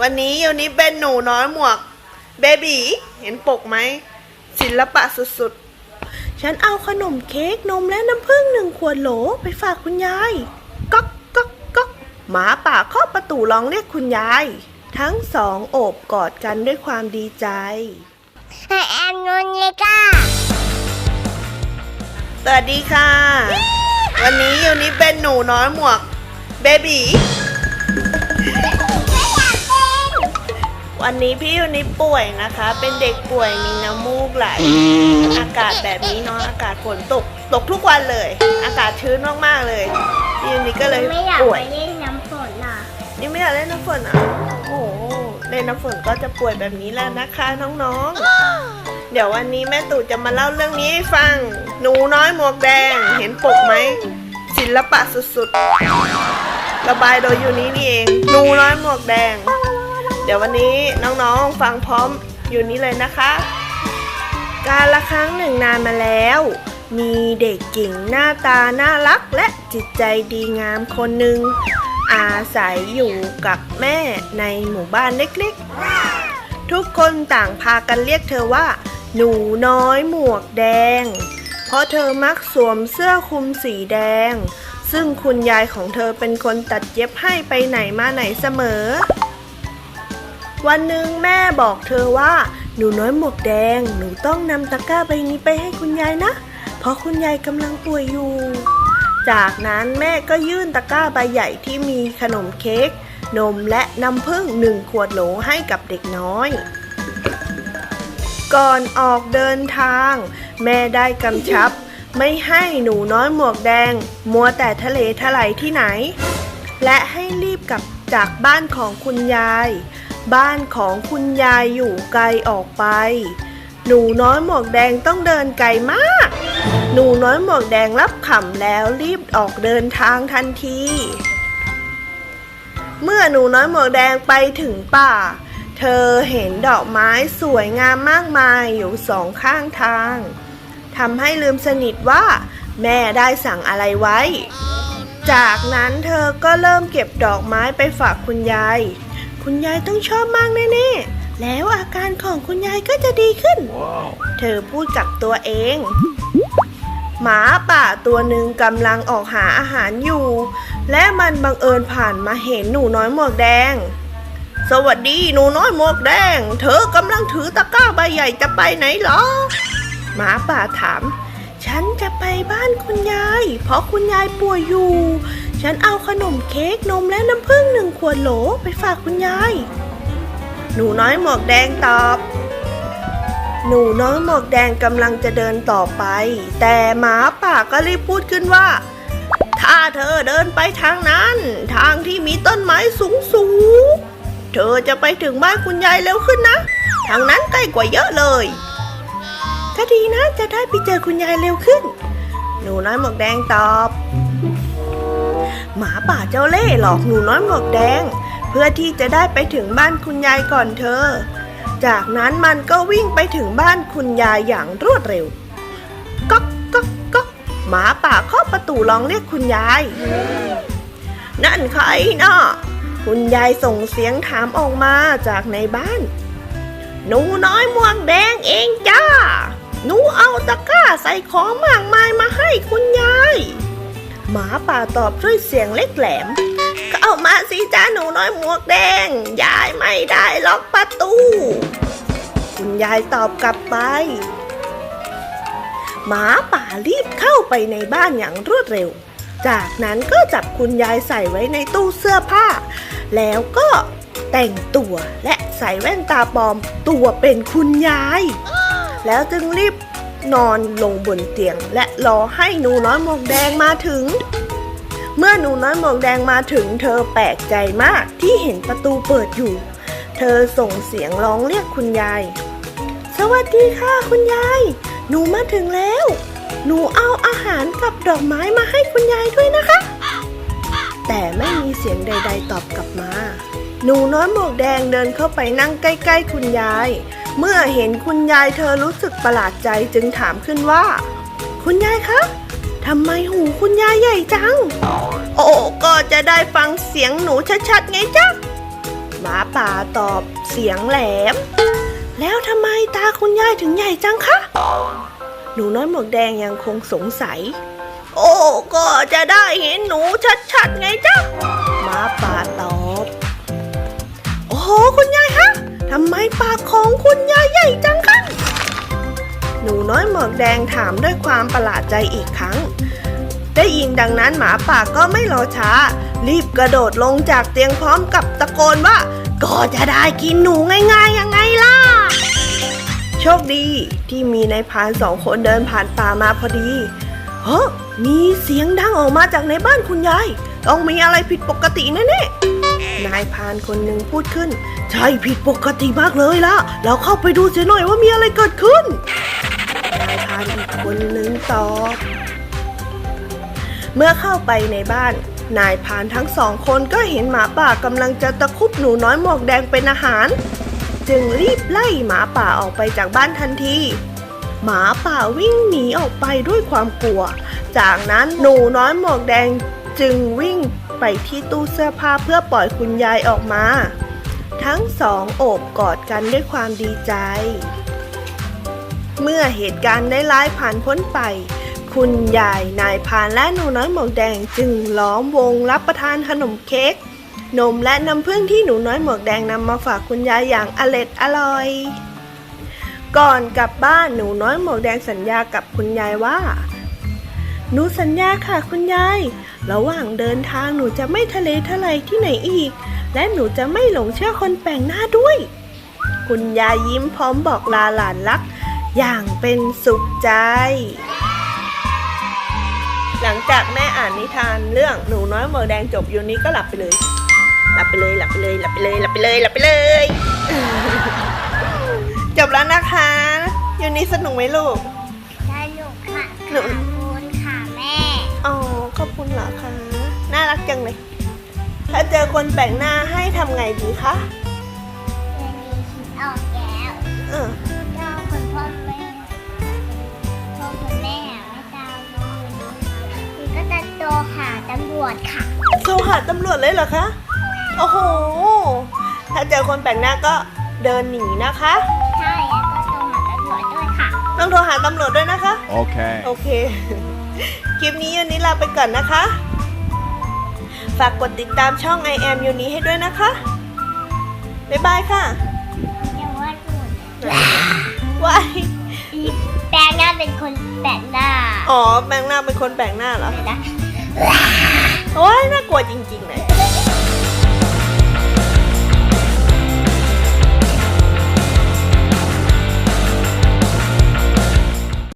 วันนี้ยูนิเป็นหนูน้อยหมวกเบบีเห็นปกไหมศิลปะสุดๆ ฉันเอาขนมเค้กนมและน้ำผึ้งหนึ่งขวดโหลไปฝากคุณยายก๊อกก๊อกก๊อกหมาป่าเคาะประตูร้องเรียกคุณยาย ทั้งสองโอบกอดกันด้วยความดีใจให้แอมนนเลยก้าสวัสดีค่ะ วันนี้ยูนิเป็นหนูน้อยหมวกเบบี วันนี้พี่ยูนิป่วยนะคะ เป็นเด็กป่วยมีน้ำมูกไหล อากาศแบบนี้เนาะอากาศฝนตกตกทุกวันเลย อากาศชื้นมากๆเลยพี่ยูนิก็เลยไม่อยากป่วไปยเล่นน้ำฝนอะนี่ไม่อยากเล่นน้ำฝนอะโอ้โหเล่นน้ำฝนก็จะป่วยแบบนี้แหล้วนะคะน้องๆ เดี๋ยววันนี้แม่ตู่จะมาเล่าเรื่องนี้ให้ฟัง หนูน้อยหมวกแดงเห็นปกไหมศิลปะสุดๆ ระบายโดยยูนี้นี่เอง หนูน้อยหมวกแดง เดี๋ยววันนี้น้องๆฟังพร้อมอยู่นี้เลยนะคะ การละครั้งหนึ่งนานมาแล้ว มีเด็กหญิงหน้าตาน่ารักและจิตใจดีงามคนหนึ่งอาศัยอยู่กับแม่ในหมู่บ้านเล็กๆ ทุกคนต่างพากันเรียกเธอว่า หนูน้อยหมวกแดง เพราะเธอมักสวมเสื้อคลุมสีแดง ซึ่งคุณยายของเธอเป็นคนตัดเย็บให้ไปไหนมาไหนเสมอ วันหนึ่งแม่บอกเธอว่า หนูน้อยหมวกแดง หนูต้องนำตะกร้าใบนี้ไปให้คุณยายนะ เพราะคุณยายกำลังป่วยอยู่ จากนั้นแม่ก็ยื่นตะกร้าใบใหญ่ที่มีขนมเค้กนมและน้ำผึ้งหนึ่งขวดโหลให้กับเด็กน้อย ก่อนออกเดินทาง แม่ได้กำชับ ไม่ให้หนูน้อยหมวกแดง มัวแต่ทะเลทลายที่ไหน และให้รีบกลับจากบ้านของคุณยาย บ้านของคุณยายอยู่ไกลออกไป หนูน้อยหมวกแดงต้องเดินไกลมาก หนูน้อยหมวกแดงรับขำแล้วรีบออกเดินทางทันที เมื่อหนูน้อยหมวกแดงไปถึงป่า เธอเห็นดอกไม้สวยงามมากมายอยู่สองข้างทางทำให้ลืมสนิทว่า แม่ได้สั่งอะไรไว้ จากนั้นเธอก็เริ่มเก็บดอกไม้ไปฝากคุณยาย คุณยายต้องชอบมากแน่ๆ แล้วอาการของคุณยายก็จะดีขึ้นเธอพูดกับตัวเอง หมาป่าตัวหนึ่งกำลังออกหาอาหารอยู่ และมันบังเอิญผ่านมาเห็นหนูน้อยหมวกแดง สวัสดีหนูน้อยหมวกแดง เธอกำลังถือตะกร้าใบใหญ่จะไปไหนเหรอ หมาป่าถาม ฉันจะไปบ้านคุณยาย เพราะคุณยายป่วยอยู่ ฉันเอาขนมเค้กนมและน้ำผึ้งหนึ่งขวดโหลไปฝากคุณยาย หนูน้อยหมวกแดงตอบ หนูน้อยหมวกแดงกำลังจะเดินต่อไป แต่หมาป่าก็รีบพูดขึ้นว่า ถ้าเธอเดินไปทางนั้น ทางที่มีต้นไม้สูงสูงเธอจะไปถึงบ้านคุณยายเร็วขึ้นนะ ทางนั้นใกล้กว่าเยอะเลยก็ดีนะจะได้ไปเจอคุณยายเร็วขึ้น หนูน้อยหมวกแดงตอบ หมาป่าเจ้าเล่ห์หลอกหนูน้อยหมวกแดง เพื่อที่จะได้ไปถึงบ้านคุณยายก่อนเธอ จากนั้นมันก็วิ่งไปถึงบ้านคุณยายอย่างรวดเร็วก๊อกก๊อกก๊อกหมาป่าเคาะประตูร้องเรียกคุณยาย นั่นใครนะคุณยายส่งเสียงถามออกมาจากในบ้าน หนูน้อยม่วงแดงเองจ้า หนูเอาตะกร้าใส่ของมากมายมาให้คุณยาย หมาป่าตอบด้วยเสียงเล็กแหลม เข้ามาสิจ้าหนูน้อยหมวกแดง ยายไม่ได้ล็อกประตู คุณยายตอบกลับไป หมาป่ารีบเข้าไปในบ้านอย่างรวดเร็ว จากนั้นก็จับคุณยายใส่ไว้ในตู้เสื้อผ้า แล้วก็แต่งตัวและใส่แว่นตาปลอมตัวเป็นคุณยาย แล้วจึงรีบ นอนลงบนเตียง และรอให้หนูน้อยหมวกแดงมาถึง เมื่อหนูน้อยหมวกแดงมาถึง เธอแปลกใจมากที่เห็นประตูเปิดอยู่ เธอส่งเสียงร้องเรียกคุณยาย สวัสดีค่ะคุณยาย หนูมาถึงแล้ว หนูเอาอาหารกับดอกไม้มาให้คุณยายด้วยนะคะ แต่ไม่มีเสียงใด ๆ ตอบกลับมา หนูน้อยหมวกแดงเดินเข้าไปนั่งใกล้ ๆ คุณยาย เมื่อเห็นคุณยายเธอรู้สึกประหลาดใจจึงถามขึ้นว่า คุณยายคะทำไมหูคุณยายใหญ่จัง โอ้ก็จะได้ฟังเสียงหนูชัดๆไงจ๊ะหมาป่าตอบเสียงแหลม แล้วทำไมตาคุณยายถึงใหญ่จังคะ หนูน้อยหมวกแดงยังคงสงสัย โอ้ก็จะได้เห็นหนูชัดๆไงจ๊ะหมาป่าตอบ โอ้คุณยายคะ ทำไมปากของคุณยายใหญ่จังคะหนูน้อยหมวกแดงถามด้วยความประหลาดใจอีกครั้ง ได้ยินดังนั้นหมาป่าก็ไม่รอช้า รีบกระโดดลงจากเตียงพร้อมกับตะโกนว่า ก็จะได้กินหนูง่ายๆยังไงล่ะ โชคดีที่มีนายพานสองคนเดินผ่านป่ามาพอดีเฮ้อมีเสียงดังออกมาจากในบ้านคุณยาย ต้องมีอะไรผิดปกติแน่ๆ นายพานคนหนึ่งพูดขึ้น ใช่ผิดปกติมากเลยล่ะ เราเข้าไปดูเสียหน่อยว่ามีอะไรเกิดขึ้น นายพานอีกคนหนึ่งตอบเมื่อเข้าไปในบ้าน นายพานทั้งสองคนก็เห็นหมาป่ากำลังจะตะคุบหนูน้อยหมวกแดงเป็นอาหาร จึงรีบไล่หมาป่าออกไปจากบ้านทันทีหมาป่าวิ่งหนีออกไปด้วยความกลัว จากนั้นหนูน้อยหมวกแดง จึงวิ่งไปที่ตู้เสื้อผ้าเพื่อปล่อยคุณยายออกมา ทั้งสองโอบกอดกันด้วยความดีใจ เมื่อเหตุการณ์ได้ร้ายผ่านพ้นไป คุณยายนายพานและหนูน้อยหมวกแดงจึงล้อมวงรับประทานขนมเค้กนมและน้ำผึ้งที่หนูน้อยหมวกแดงนำมาฝากคุณยายอย่างอร็ดอร่อย ก่อนกลับบ้านหนูน้อยหมวกแดงสัญญากับคุณยายว่า หนูสัญญาค่ะคุณยาย ระหว่างเดินทางหนูจะไม่ทะเลทลายที่ไหนอีก และหนูจะไม่หลงเชื่อคนแปลกหน้าด้วย คุณยายยิ้มพร้อมบอกลาหลานรัก อย่างเป็นสุขใจ หลังจากแม่อ่านนิทานเรื่องหนูน้อยหมวกแดงจบยูนี้ก็หลับไปเลย หลับไปเลยหลับไปเลยหลับไปเลยหลับไปเลยหลับไปเลย จบแล้วนะคะยูนี้สนุกไหมลูกสนุกค่ะหนูขอบคุณค่ะแม่อ๋อขอบ คุณเหรอคะ น่ารักจังเลย ถ้าเจอคนแปลกหน้าให้ทำไงดีคะเรื่องนี้คิดออกแล้วเออก็คุณพ่อแม่พ่อคุณแม่ไม่ตามคุณก็จะโทรหาตำรวจค่ะ โทรหาตำรวจเลยเหรอคะ โอ้โห ถ้าเจอคนแปลกหน้าก็เดินหนีนะคะ ใช่แล้วก็โทรหาตำรวจด้วยค่ะ ต้องโทรหาตำรวจด้วยนะคะ Okay. โอเค คลิปนี้ยูนี้ลาไปก่อนนะคะ ฝากกดติดตามช่อง I am ยูนี้ให้ด้วยนะคะ บ๊ายบายค่ะเดี๋ยวว่าคุณว้าย แปลงหน้าเป็นคนแปลกหน้าอ๋อแปลงหน้าเป็นคนแปลกหน้าเหรอ เดี๋ยวนะ โอ้ยน่ากลัวจริงๆเลย